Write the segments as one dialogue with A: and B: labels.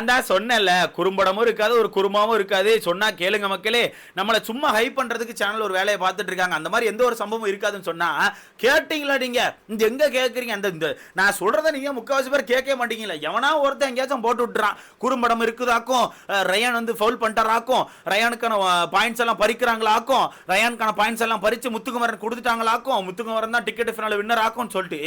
A: நான் தான் சொன்னேன்ல குறும்படமும் இருக்காது ஒரு குறுமாவும் இருக்காது. சொன்னா கேளுங்க மக்களே நம்மளை சும்மா ஹைப் பண்றதுக்கு சேனல் ஒரு வேலையை பார்த்துட்டு இருக்காங்க. அந்த மாதிரி எந்த ஒரு சம்பவம் இருக்காதுன்னு சொன்னா கேட்டீங்களா நீங்க? இந்த எங்க கேட்குறீங்க அந்த இந்த நான் சொல்றத நீங்க முக்காவாசி பேர் கேட்க மாட்டீங்களா எவனா ஒருத்தன் எங்கேயாச்சும் போட்டு விட்டுறான். குறும்படம் இருக்குதாக்கும். ரயான் வந்து ஃபவுல் பண்ணிட்டாராக்கும். ரயானுக்கான பாயிண்ட்ஸ் எல்லாம் பறிக்கிறாங்களாக்கும். ரயானுக்கான பாயிண்ட்ஸ் எல்லாம் பறிச்சு முத்துக்குமரன் கொடுத்துட்டாங்களாக்கும். முத்துக்குமரன் தான் டிக்கெட் ஃபினால் வின்னர் ஆக்கும்னு சொல்லிட்டு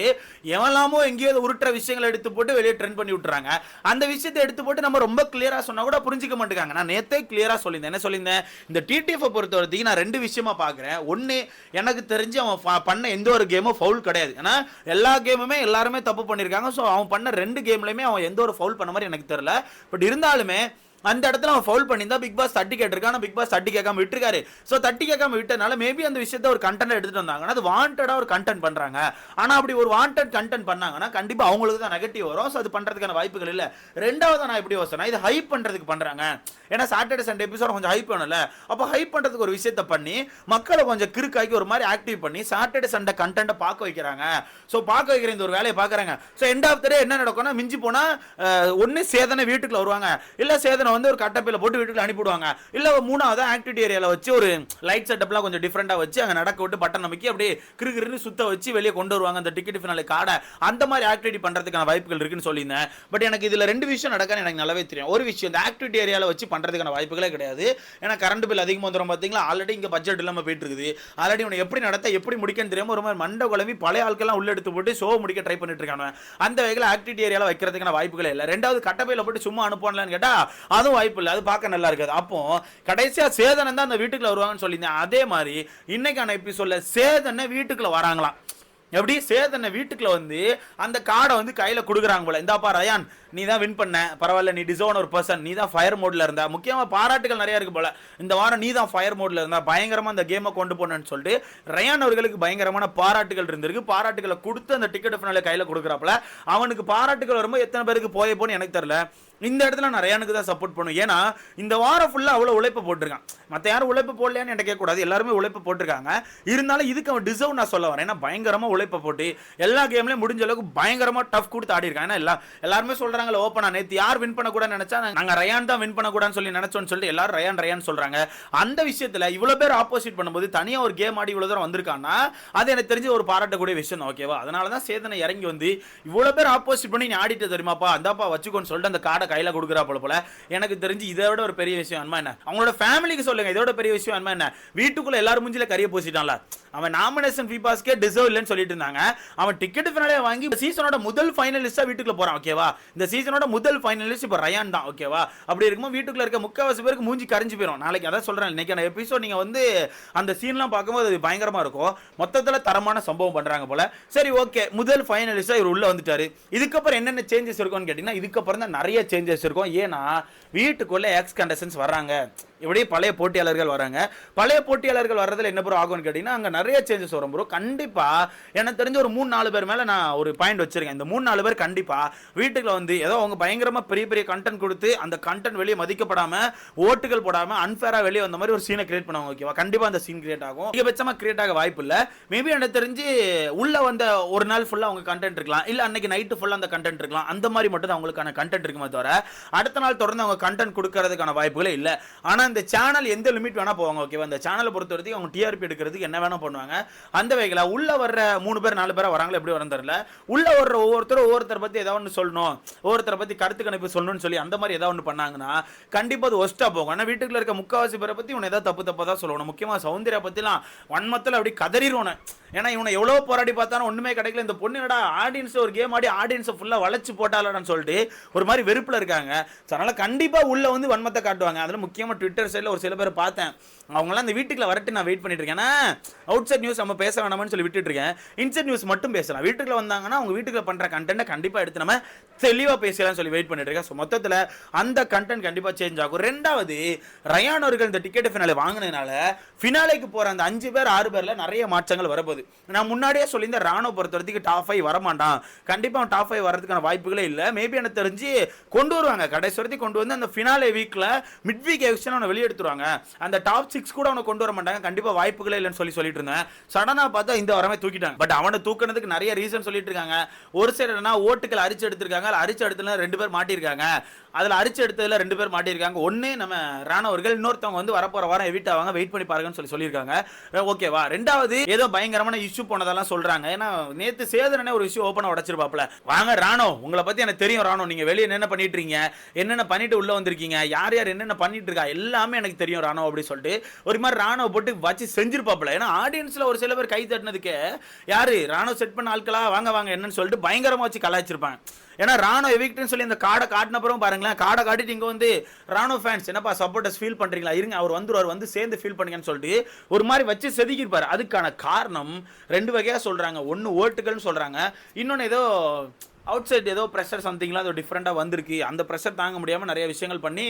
A: எவன்லாமோ எங்கேயோ உருட்டுற விஷயங்களை எடுத்து போட்டு வெளியே ட்ரெண்ட் பண்ணி விட்டுறாங்க. அந்த விஷயத்தை எடுத்து போட்டு நம்ம ரொம்ப கிளியரா சொன்னா கூட புரிஞ்சுக்க மாட்டேங்காங்க நான் நேத்தே கிளியரா சொல்லியிருந்தேன். என்ன சொல்லியிருந்தேன்? இந்த டிடிஎஃப் பொறுத்த வரைக்கும் நான் ரெண்டு விஷயமா பார்க்குறேன். ஒன்று எனக்கு தெரிஞ்சு அவன் ஃப- பண்ண எந்த ஒரு கேமும் ஃபவுல் கிடையாது. ஏன்னா எல்லா கேமுமே எல்லாருமே தப்பு பண்ணியிருக்காங்க. ஸோ அவன் பண்ண ரெண்டு கேம்லையுமே அவன் எந்த ஒரு ஃபவுல் பண்ண மாதிரி எனக்கு தெரியல. பட் இருந்தாலுமே அந்த இடத்துல அவன் ஃபவுல் பண்ணியிருந்தா பிக் பாஸ் தட்டி கேட்டிருக்கான். பிக் பாஸ் தட்டி கேட்காம விட்டுருக்காரு. ஸோ தட்டி கேட்காம விட்டனால மேபி அந்த விஷயத்த ஒரு கண்டென்ட் எடுத்துட்டு வந்தாங்கன்னா அது வாண்டடாக ஒரு கண்டென்ட் பண்ணுறாங்க ஆனால் அப்படி ஒரு வாண்டட் கண்டென்ட் பண்ணாங்கன்னா கண்டிப்பாக அவங்களுக்கு தான் நெகட்டிவ் வரும். ஸோ அது பண்ணுறதுக்கான வாய்ப்புகள் இல்லை. ரெண்டாவது நான் எப்படி யோசனை இது ஹைப் பண்ணுறதுக்கு பண்ணுறாங்க ஏன்னா சாட்டர்டே சண்டே எபிசோட் கொஞ்சம் ஹைப் பண்ணல அப்போ ஹைப் பண்ணுறதுக்கு ஒரு விஷயத்த பண்ணி மக்களை கொஞ்சம் கிறுக்காக்கி ஒரு மாதிரி ஆக்டிவ் பண்ணி சாட்டர்டே சண்டே கண்டென்ட்டை பார்க்க வைக்கிறாங்க. ஸோ பார்க்க வைக்கிற இந்த ஒரு வேலையை பார்க்குறாங்க. So end of the day என்ன நடக்கும்னா மிஞ்சி போனால் ஒன்று சேதனை வீட்டுக்குள்ள வருவாங்க. இல்லை சேதனை வந்து ஒரு கட்டப்பையில போட்டு வீட்டுக்குள்ள அனுப்பிவிடுவாங்க. இல்ல மூணாவது ஆக்டிவிட்டி ஏரியாவில் வச்சு ஒரு லைட் செட்டப்லாம் கொஞ்சம் டிஃப்ரெண்டா வச்சு அங்கே நடக்க விட்டு பட்டன் அமைக்கி அப்படியே கிருகிருன்னு சுத்த வச்சு வெளியே கொண்டு வருவாங்க. அந்த டிக்கெட் ஃபினாலே காடை அந்த மாதிரி ஆக்டிவிட்டி பண்றதுக்கான வாய்ப்புகள் இருக்குன்னு சொல்லியிருந்தேன். பட் எனக்கு இதில் ரெண்டு விஷயம் நடக்கான்னு எனக்கு நல்லாவே தெரியும். ஒரு விஷயம் இந்த ஆக்டிவிட்டி ஏரியாவில் வச்சு பண்றதுக்கான வாய்ப்புகளே கிடையாது. ஏன்னா கரண்ட் பில் அதிகமாக வந்துடும் பார்த்தீங்களா ஆல்ரெடி இங்கே பட்ஜெட் இல்லாமல் போயிட்டு இருக்குது. ஆல்ரெடி உன்னை எப்படி நடத்த எப்படி முடிக்கன்னு தெரியாமல் ஒரு மாதிரி மண்டை குழம்பி பழைய ஆட்கள்லாம் உள்ள எடுத்து போட்டு ஷோ முடிக்க ட்ரை பண்ணிட்டு இருக்காங்க அந்த வகையில் ஆக்டிவிட்டி ஏரியாவில் வைக்கிறதுக்கான வாய்ப்புகளே இல்லை. ரெண்டாவது கட்டப்பையில் போட்டு சும்மா அனுப்பலான்னு கேட்டால் அதுவும் வாய்ப்பு இல்லை. அது பார்க்க நல்லா இருக்காது. அப்போ கடைசியாக சேதனம் தான் அந்த வீட்டுக்குள்ள வருவாங்கன்னு சொல்லியிருந்தேன். அதே மாதிரி இன்னைக்கான எபிசோட்ல சேதனை வீட்டுக்குள்ள வராங்களாம். எப்படி? சேதனை வீட்டுக்குள்ள வந்து அந்த கார்டை வந்து கையில் கொடுக்குறாங்க போல. இந்தாப்பா ரயான் நீ தான் வின் பண்ண. பரவாயில்ல நீ டிசோன் ஒரு பர்சன் நீ தான் ஃபயர் மோடில் இருந்தா. முக்கியமாக பாராட்டுகள் நிறையா இருக்கு போல. இந்த வாரம் நீ தான் ஃபயர் மோடில் இருந்தா பயங்கரமாக அந்த கேமை கொண்டு போனேன்னு சொல்லிட்டு ரயான் அவர்களுக்கு பயங்கரமான பாராட்டுகள் இருந்திருக்கு. பாராட்டுகளை கொடுத்து அந்த டிக்கெட் ஃபினால கையில் கொடுக்குறாப்புல. அவனுக்கு பாராட்டுகள் வரும்போது எத்தனை பேருக்கு போய் போன்னு எனக்கு தெரியல. இந்த இடத்துல நான் ரயானுக்கு தான் சப்போர்ட் பண்ணுவேன். ஏன்னா இந்த வாரம் ஃபுல்லாக அவ்வளோ உழைப்பு போட்டிருக்கான். மற்ற யாரும் உழைப்பு போடலையான்னு எனக்கு கேட்கக்கூடாது. எல்லாருமே உழைப்பு போட்டிருக்காங்க. இருந்தாலும் இதுக்கு அவன் டிசர்வ் நான் சொல்ல வரேன். ஏன்னா பயங்கரமாக உழைப்பை போட்டு எல்லா கேம்லையும் முடிஞ்ச அளவுக்கு பயங்கரமாக டஃப் கொடுத்து ஆடி இருக்கான். ஏன்னா எல்லா எல்லாருமே சொல்கிறாங்களே ஓப்பனாக நேற்று யார் வின் பண்ணக்கூடாதுன்னு நினச்சா நாங்கள் ரயான் தான் வின் பண்ணக்கூடாதுன்னு சொல்லி நினச்சோன்னு சொல்லிட்டு எல்லாரும் ரயான் ரயான் சொல்கிறாங்க அந்த விஷயத்தில் இவ்வளோ பேர் ஆப்போசிட் பண்ணும்போது தனியாக ஒரு கேம் ஆடி இவ்வளோ தூரம் வந்திருக்கான்னா அது எனக்கு தெரிஞ்சு ஒரு பாராட்டக்கூடிய விஷயம் தான் ஓகேவா அதனால தான் சேதனை இறங்கி வந்து இவ்வளோ பேர் ஆப்போசிட் பண்ணி நீ ஆடிட்டு தெரியுமாப்பா? அந்தாப்பா வச்சுக்கோன்னு சொல்லிட்டு அந்த கார்டை கையில் கொடுக்குறா போல போல. எனக்கு தெரிஞ்சு இதை விட ஒரு பெரிய விஷயம் அன்மா என்ன? அவங்களோட ஃபேமிலிக்கு சொல்லுங்க இதோட பெரிய விஷயம் அன்மா என்ன? வீட்டுக்குள்ள எல்லாரும் மூஞ்சில கறியை பூசிட்டான்ல. அவன் நாமினேஷன் ஃபீபாஸ்க்கே டிசர்வ் இல்லைன்னு சொல்லிட்டு இருந்தாங்க. அவன் டிக்கெட் ஃபினாலே வாங்கி சீசனோட முதல் ஃபைனலிஸ்ட்டாக வீட்டுக்குள்ள போகிறான் ஓகேவா இந்த சீசனோட முதல் ஃபைனலிஸ்ட் இப்போ ரயான் தான் ஓகேவா அப்படி இருக்கும்போது வீட்டுக்குள்ள இருக்க முக்கால்வாசி பேருக்கு மூஞ்சி கரைஞ்சு போயிடும் நாளைக்கு அதான் சொல்றேன் இன்னைக்கான எபிசோட் நீங்கள் வந்து அந்த சீன்லாம் பார்க்கும்போது அது பயங்கரமாக இருக்கும். மொத்தத்தில் தரமான சம்பவம் பண்ணுறாங்க போல. சரி ஓகே முதல் ஃபைனலிஸ்ட்டாக இவர் உள்ளே வந்துட்டார். இதுக்கப்புறம் என்னென்ன சேஞ்சஸ் இருக்கும்னு கேட்டிங்கன்னா இதுக்கப்புறம் தான் நிறைய சேஞ்சஸ் இருக்கும் ஏன்னா வீட்டுக்குள்ள எக்ஸ் கண்டஸ்டன்ஸ் வர்றாங்க. இப்படி பழைய போட்டியாளர்கள் வராங்க. பழைய போட்டியாளர்கள் வர்றதுல என்ன ப்ரோ ஆகும்னு கேட்டிங்கன்னா அங்கே நிறைய சேஞ்சஸ் வரும் ப்ரோ கண்டிப்பாக எனக்கு தெரிஞ்ச ஒரு மூணு நாலு பேர் மேலே நான் ஒரு பாயிண்ட் வச்சிருக்கேன். இந்த மூணு நாலு பேர் கண்டிப்பாக வீட்டுக்குள்ள வந்து ஏதோ அவங்க பயங்கரமாக பெரிய பெரிய கண்டென்ட் கொடுத்து அந்த கண்டென்ட் வெளியே மதிக்கப்படாமல் ஓட்டுகள் போடாமல் அன்ஃபேராக வெளியே வந்த மாதிரி ஒரு சீனை கிரியேட் பண்ணுவாங்க ஓகேவா கண்டிப்பாக அந்த சீன் கிரியேட் ஆகும். அதிகபட்சமாக கிரியேட் ஆக வாய்ப்பு இல்லை. மேபி எனக்கு தெரிஞ்சு உள்ளே வந்த ஒரு நாள் ஃபுல்லாக அவங்க கண்டென்ட் இருக்கலாம். இல்லை அன்னைக்கு நைட்டு ஃபுல்லாக அந்த கண்டென்ட் இருக்கலாம். அந்த மாதிரி மட்டும் தான் அவங்களுக்கான கண்டென்ட் இருக்குமே தவிர அடுத்த நாள் தொடர்ந்து அவங்க கண்டென்ட் கொடுக்கறதுக்கான வாய்ப்புகளே இல்லை. ஆனால் இந்த சேனல் எந்த லிமிட் வேணால் போவாங்க ஓகேவா அந்த சேனலை பொறுத்த வரைக்கும் அவங்க டிஆர்பி எடுக்கிறதுக்கு என்ன வேணால் பண்ணுவாங்க. அந்த வகையில் உள்ளே வர்ற மூணு பேர் நாலு பேராக வராங்களா எப்படி வரணும் தெரில உள்ள வர்ற ஒவ்வொருத்தரும் ஒவ்வொருத்தரை பற்றி ஏதாவது ஒன்று சொல்லணும். ஒவ்வொருத்தரை பற்றி கருத்து கணிப்பு சொல்லணும்னு சொல்லி அந்த மாதிரி ஏதாவது ஒன்று பண்ணாங்கன்னா கண்டிப்பாக அது ஒஸ்ட்டாக போகும். ஆனால் வீட்டுக்குள்ள இருக்க முக்கால்வாசி பேரை பற்றி இவனை ஏதாவது தப்பு தப்பாக தான் சொல்லணும். முக்கியமாக சௌந்தர்யா பற்றிலாம் வன்மத்தில் அப்படி கதறிடுவோம் ஏன்னா இவனை எவ்வளோ போராடி பார்த்தாலும் ஒன்றுமே கிடைக்கல. இந்த பொண்ணு என்னடா ஆடியன்ஸ் ஒரு கேம் ஆடி ஆடியன்ஸை ஃபுல்லாக வளைச்சு போட்டாலடான்னு சொல்லிட்டு ஒரு மாதிரி வெறுப்பில் இருக்காங்க. ஸோ அதனால் கண்டிப்பாக உள்ளே வந்து வன்மத்தை காட்டுவாங்க. அதில் முக்கியமாக ட்விட்டர் ட்விட்டர் சைடில் ஒரு சில பேர் பார்த்தேன். அவங்களாம் அந்த வீட்டுக்குள்ள வரட்டு நான் வெயிட் பண்ணிட்டு இருக்கேன். அவுட் சைட் நியூஸ் நம்ம பேச வேணாம்னு சொல்லி விட்டுட்டு இருக்கேன். இன்சைட் நியூஸ் மட்டும் பேசலாம். வீட்டுக்குள்ள வந்தாங்கன்னா அவங்க வீட்டுக்குள்ள பண்ணுற கண்டென்ட்டை கண்டிப்பாக எடுத்து நம்ம தெளிவாக பேசலாம்னு சொல்லி வெயிட் பண்ணிட்டு இருக்கேன். ஸோ மொத்தத்தில் அந்த கண்டென்ட் கண்டிப்பாக சேஞ்ச் ஆகும். ரெண்டாவது ரயானோர்கள் இந்த டிக்கெட் ஃபினாலே வாங்கினதுனால ஃபினாலேக்கு போகிற அந்த அஞ்சு பேர் ஆறு பேரில் நிறைய மாற்றங்கள் வரப்போகுது. நான் முன்னாடியே சொல்லியிருந்த ராணுவ பொறுத்த வரைக்கும் டாப் ஃபைவ் வரமாட்டான். கண்டிப்பாக டாப் ஃபைவ் வரதுக்கான வாய்ப்புகளே இல்லை. மேபி எனக்கு தெரிஞ்சு கொண்டு வருவாங்க. கடைசி வரைக்கும் கொண்டு வந்து அந்த ஃபினாலே வீக்கில் மிட் வீக் எக்ஸ்டன் அவனை வெளியெடுத்துருவாங்க. அந்த டாப் சிக்ஸ் கூட அவனை கொண்டு வர மாட்டாங்க. கண்டிப்பாக வாய்ப்புகளே இல்லைன்னு சொல்லி சொல்லிட்டு இருந்தேன். சடனாக பார்த்தா இந்த வரமே தூக்கிட்டாங்க. பட் அவனை தூக்குனதுக்கு நிறைய ரீசன் சொல்லிட்டு இருக்காங்க. ஒரு சைடு என்ன ஓட்டுகள் அரிச்சு எடுத்திருக்காங்க. அதில் அரிச்சு எடுத்துல ரெண்டு பேர் மாட்டியிருக்காங்க. அதில் அரிச்சு எடுத்ததில் ரெண்டு பேர் மாட்டியிருக்காங்க. ஒன்று நம்ம ராணவர்கள் இன்னொருத்தவங்க வந்து வரப்போகிற வாரம் எவிட் ஆவாங்க. வெயிட் பண்ணி பாருங்கன்னு சொல்லி சொல்லியிருக்காங்க. ஓகேவா ரெண்டாவது ஏதோ பயங்கரமான இஷ்யூ போனதெல்லாம் சொல்கிறாங்க ஏன்னா நேற்று சேதனே ஒரு இஷ்யூ ஓப்பனாக உடைச்சிருப்பாப்ல வாங்க ராணோ உங்களை பற்றி எனக்கு தெரியும் ராணோ. நீங்கள் வெளியே என்னென்ன பண்ணிட்டு இருக்கீங்க? என்னென்ன பண்ணிட்டு உள்ளே வந்திருக்கீங்க? யார் யார் என்னென்ன பண்ணிட்டு இருக்கா? எல்லாமே எனக்கு தெரியும் ராணுவம் அப்படின்னு சொல்லிட்டு. ஒரு மாதிரி ராணுவ போட்டு வச்சு செஞ்சிருப்பாப்புல. ஏன்னா ஆடியன்ஸில் ஒரு சில பேர் கை தட்டினதுக்கு யாரு ராணுவ செட் பண்ண ஆட்களா? வாங்க வாங்க என்னன்னு சொல்லிட்டு பயங்கரமாக வச்சு கலாய்ச்சிருப்பாங்க. ஏன்னா ராணுவ எவிக்ட்னு சொல்லி இந்த காடை காட்டினப்புறம் பாருங்களேன் காடை காட்டிட்டு இங்கே வந்து ராணுவ ஃபேன்ஸ் என்னப்பா சப்போர்ட்டர்ஸ் ஃபீல் பண்ணுறீங்களா இருங்க அவர் வந்துருவார் வந்து சேர்ந்து ஃபீல் பண்ணுங்கன்னு சொல்லிட்டு ஒரு மாதிரி வச்சு செதுக்கியிருப்பாரு. அதுக்கான காரணம் ரெண்டு வகையாக சொல்கிறாங்க ஒன்று ஓட்டுகள்னு சொல்கிறாங்க இன்னொன்று ஏதோ அவுட் சைட் ஏதோ ப்ரெஷர் சம்திங்லாம் அது டிஃப்ரெண்ட்டாக வந்திருக்கு. அந்த ப்ரெஷர் தாங்க முடியாமல் நிறைய விஷயங்கள் பண்ணி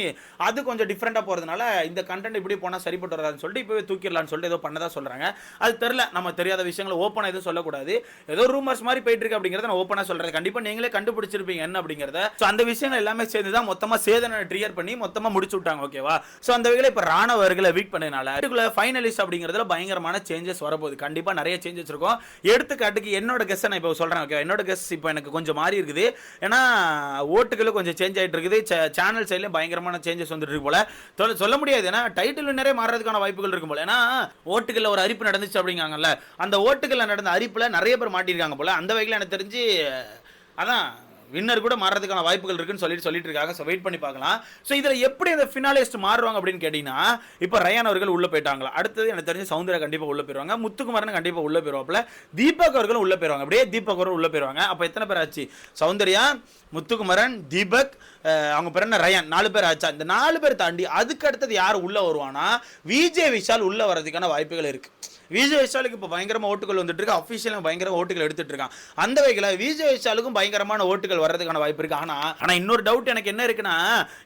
A: அது கொஞ்சம் டிஃப்ரெண்ட்டாக போகிறதுனால இந்த கண்டென்ட் இப்படி போனால் சரிப்பட்டு வராதுன்னு சொல்லிட்டு இப்போவே தூக்கிடலான்னு சொல்லிட்டு ஏதோ பண்ணதா சொல்கிறாங்க அது தெரில நம்ம தெரியாத விஷயங்களை ஓப்பனாக எதுவும் சொல்லக்கூடாது. ஏதோ ரூமர்ஸ் மாதிரி போயிட்டு இருக்கு அப்படிங்கிறத நான் ஓப்பனாக சொல்கிறேன் கண்டிப்பாக நீங்களே கண்டுபிடிச்சிருப்பீங்க என்ன அப்படிங்கிறத. ஸோ அந்த விஷயங்கள் எல்லாமே சேர்ந்து தான் மொத்தமாக சேதனை ட்ரியர் பண்ணி மொத்தமாக முடிச்சு விட்டாங்க ஓகேவா ஸோ அந்த வகையில் இப்போ ராணவர்களை வீக் பண்ணதுனால இதுக்குள்ள ஃபைனலிஸ்ட் அப்படிங்கிறதுல பயங்கரமான சேஞ்சஸ் வரப்போகுது. கண்டிப்பாக நிறைய சேஞ்சஸ் இருக்கும். எடுத்துக்காட்டுக்கு என்னோட கெஸ் நான் இப்போ சொல்கிறேன் ஓகே என்னோட கெஸ் இப்போ எனக்கு கொஞ்சம் மாறி இருக்குது. ஏன்னா ஓட்டுகளும் கொஞ்சம் சேஞ்ச் ஆகிட்டு இருக்குது. சேனல் சைட்லேயும் பயங்கரமான சேஞ்சஸ் வந்துட்டு இருக்கு போல. சொல்ல- சொல்ல முடியாது. ஏன்னா டைட்டில் நிறைய மாறுறதுக்கான வாய்ப்புகள் இருக்கும் போல. ஏன்னா ஓட்டுகளில் ஒரு அரிப்பு நடந்துச்சு அப்படிங்காங்கல்ல அந்த ஓட்டுகளில் நடந்த அரிப்பில் நிறைய பேர் மாட்டியிருக்காங்க போல. அந்த வகையில் எனக்கு தெரிஞ்சு அதான் வின்னர் கூட மாறதுக்கான வாய்ப்புகள் இருக்குன்னு சொல்லிட்டு சொல்லிட்டு இருக்காங்க. ஸோ வெயிட் பண்ணி பார்க்கலாம். ஸோ இதில் எப்படி அந்த ஃபினாலிஸ்ட் மாறுவாங்க அப்படின்னு கேட்டிங்கன்னா இப்போ ரயான் அவர்கள் உள்ளே போயிட்டாங்களா? அடுத்தது எனக்கு தெரிஞ்சு சௌந்தர்யா கண்டிப்பாக உள்ளே போயிருவாங்க. முத்துக்குமாரன் கண்டிப்பாக உள்ளே போயிருவாப்ல தீபக் அவர்களும் உள்ளே போயிருவாங்க. அப்படியே தீபக் அவர்கள் உள்ளே போயிருவாங்க. அப்போ எத்தனை பேர் ஆச்சு? சௌந்தர்யா முத்துக்குமரன் தீபக் அவங்க பேர் என்ன? ரயான். நாலு பேர் ஆச்சா? இந்த நாலு பேர் தாண்டி அதுக்கு அடுத்தது யார் உள்ளே வருவானா விஜய் விஷால் உள்ளே வர்றதுக்கான வாய்ப்புகள் இருக்குது விஜய் விஷாலுக்கு இப்போ பயங்கரமாக ஓட்டுகள் வந்துட்டு இருக்கு. அஃபிஷியலாக பயங்கர ஓட்டுகள் எடுத்துட்டு இருக்கான். அந்த வகையில் விஜய் விஷாலுக்கும் பயங்கரமான ஓட்டுகள் வர்றதுக்கான வாய்ப்பு இருக்கு. ஆனால் ஆனால் இன்னொரு டவுட் எனக்கு என்ன இருக்குன்னா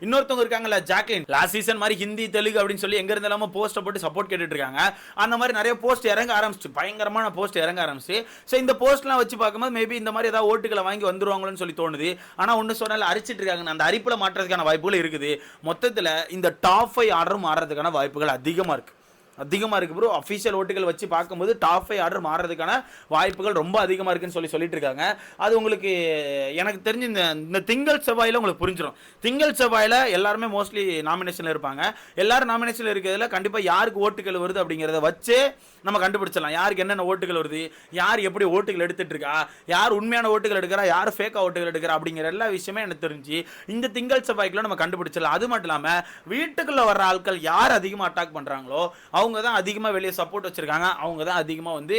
A: இன்னொருத்தவங்க இருக்காங்கல்ல ஜாக்கின் லாஸ்ட் சீசன் மாதிரி ஹிந்தி தெலுங்கு அப்படின்னு சொல்லி எங்க இருந்தாலும் போஸ்ட்டை போட்டு சப்போர்ட் கேட்டுட்டு இருக்காங்க. அந்த மாதிரி நிறைய போஸ்ட் இறங்க ஆரம்பிச்சு பயங்கரமான போஸ்ட் இறங்க ஆரம்பிச்சு. ஸோ இந்த போஸ்ட்லாம் வச்சு பார்க்கும்போது மேபி இந்த மாதிரி ஏதாவது ஓட்டுகளை வாங்கி வந்துருவாங்களோன்னு சொல்லி தோணுது. ஆனால் ஒன்று சொன்னால அரிச்சிட்டு இருக்காங்க அந்த அரிப்பில் மாற்றுறதுக்கான வாய்ப்புகள் இருக்குது. மொத்தத்தில் இந்த டாப் ஃபைவ் ஆர்டர் மாறுறதுக்கான வாய்ப்புகள் அதிகமாக இருக்குது அதிகமாக இருக்குது ப்ரோ அஃபிஷியல் ஓட்டுகள் வச்சு பார்க்கும்போது டாப் ஃபைவ் ஆர்டர் மாறுறதுக்கான வாய்ப்புகள் ரொம்ப அதிகமாக இருக்குன்னு சொல்லி சொல்லிட்டு இருக்காங்க. அது உங்களுக்கு எனக்கு தெரிஞ்சு இந்த இந்த திங்கள் செவ்வாயில் உங்களுக்கு புரிஞ்சிடும் திங்கள் செவ்வாயில் எல்லாருமே மோஸ்ட்லி நாமினேஷனில் இருப்பாங்க. எல்லாரும் நாமினேஷனில் இருக்கிறதுல கண்டிப்பாக யாருக்கு ஓட்டுகள் வருது அப்படிங்கிறத வச்சு நம்ம கண்டுபிடிச்சிடலாம். யாருக்கு என்னென்ன ஓட்டுகள் வருது யார் எப்படி ஓட்டுகள் எடுத்துட்டு இருக்கா யார் உண்மையான ஓட்டுகள் எடுக்கிறா யார் ஃபேக்காக ஓட்டுகள் எடுக்கிறா அப்படிங்கிற எல்லா விஷயமே எனக்கு தெரிஞ்சு இந்த திங்கள் செவ்வாய்க்குள்ள நம்ம கண்டுபிடிச்சிடலாம். அது மட்டும் இல்லாமல் வீட்டுக்குள்ளே வர்ற ஆட்கள் யார் அதிகமாக அட்டாக் பண்ணுறாங்களோ அவங்க தான் அதிகமாக வெளியே சப்போர்ட் வச்சிருக்காங்க. அவங்க தான் அதிகமாக வந்து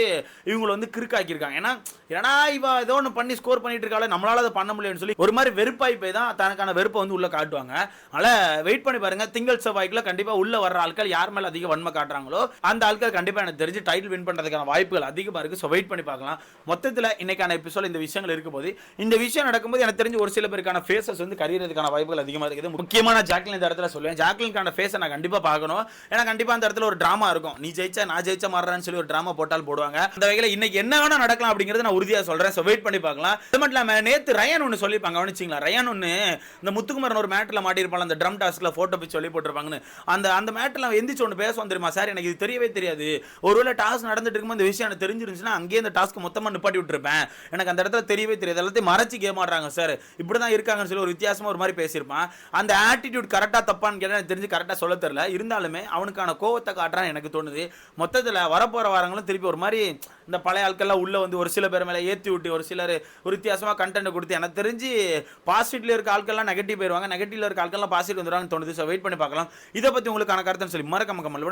A: இவங்களை வந்து கிறுக்காக்கியிருக்காங்க. ஏன்னா ஏன்னா இவன் ஏதோ ஒன்று பண்ணி ஸ்கோர் பண்ணிட்டு இருக்காளே நம்மளால அதை பண்ண முடியலன்னு சொல்லி ஒரு மாதிரி வெறுப்பாய் போய் தான் தனக்கான வெறுப்பை வந்து உள்ளே காட்டுவாங்க. அதனால் வெயிட் பண்ணி பாருங்க. திங்கள் செவ்வாய்க்குள்ள கண்டிப்பாக உள்ளே வர்ற ஆட்கள் யார் மேலே அதிக வன்மை காட்டுறாங்களோ அந்த ஆட்கள் கண்டிப்பாக எனக்கு தெரிஞ்சு டைட்டில் வின் பண்ணுறதுக்கான வாய்ப்புகள் அதிகமாக இருக்குது ஸோ வெயிட் பண்ணி பார்க்கலாம். மொத்தத்தில் இன்னைக்கான எபிசோட் இந்த விஷயங்கள் இருக்கும்போது இந்த விஷயம் நடக்கும்போது எனக்கு தெரிஞ்சு ஒரு சில பேருக்கான ஃபேஸஸ் வந்து கரியறதுக்கான வாய்ப்புகள் அதிகமாக இருக்குது. முக்கியமான ஜாக்லின் இந்த இடத்துல சொல்லுவேன். ஜாக்லின்கான ஃபேஸை நான் கண்டிப்பாக பார்க்கணும். ஏன்னா கண்டிப்பாக அந்த இடத்துல ஒரு ட்ராமா இருக்கும். நீ ஜெயிச்சா நான் ஜெயிச்சா மாறுறான்னு சொல்லி ஒரு ட்ராமா போட்டால் போடுவாங்க. அந்த வகையில் இன்னைக்கு என்ன வேணா நடக்கலாம் அப்படிங்கறத நான் உறுதியாக சொல்கிறேன் ஸோ வெயிட் பண்ணி பார்க்கலாம். அது மட்டும் இல்லாமல் நேற்று ரயான் ஒன்று சொல்லியிருப்பாங்க. கவனிச்சிங்களா? ரயான் ஒன்று இந்த முத்துக்குமரன் ஒரு மேட்டில் மாட்டியிருப்பாங்க அந்த ட்ரம் டாஸ்கில் ஃபோட்டோ பிச்சு சொல்லி போட்டிருப்பாங்கன்னு. அந்த அந்த மேட்டில் எந்திரிச்சு ஒன்று பேச வந்துருமா சார் எனக்கு இது தெரியவே தெரியாது. ஒருவேளை டாஸ்க் நடந்துட்டு இருக்கும்போது இந்த விஷயம் எனக்கு தெரிஞ்சிருந்துச்சுன்னா அங்கேயே இந்த டாஸ்க் மொத்தமாக நிப்பாட்டி விட்டுருப்பேன். எனக்கு அந்த இடத்துல தெரியவே தெரியாது. எல்லாத்தையும் மறைச்சு கேமாடுறாங்க சார். இப்படி தான் இருக்காங்கன்னு சொல்லி ஒரு வித்தியாசமாக ஒரு மாதிரி பேசியிருப்பான். அந்த ஆட்டிடியூட் கரெக்டாக தப்பான்னு கேட்டால் எனக்கு தெரிஞ்சு கரெக்டாக சொல்ல தெரியல. இருந்தாலுமே அவனுக்கான கோவத்தை தான் எனக்கு தோணுது. மொத்தத்தில் வரப்போகிற வாரங்களும் திருப்பி ஒரு மாதிரி இந்த பழைய ஆட்கள்லாம் உள்ளே வந்து ஒரு சில பேர் மேலே ஏற்றி விட்டு ஒரு சிலர் ஒரு வித்தியாசமாக கண்டென்ட் கொடுத்து எனக்கு தெரிஞ்சு பாசிட்டிவ்ல இருக்க ஆட்கள்லாம் நெகட்டிவ் போயிடுவாங்க நெகட்டிவ்ல இருக்க ஆட்கள்லாம் பாசிட்டிவ் வந்துடுவாங்கன்னு தோணுது. ஸோ வெயிட் பண்ணி பார்க்கலாம். இதை பற்றி உங்களுக்கான கருத்துன்னு சொல்லி மறக்காம கமல்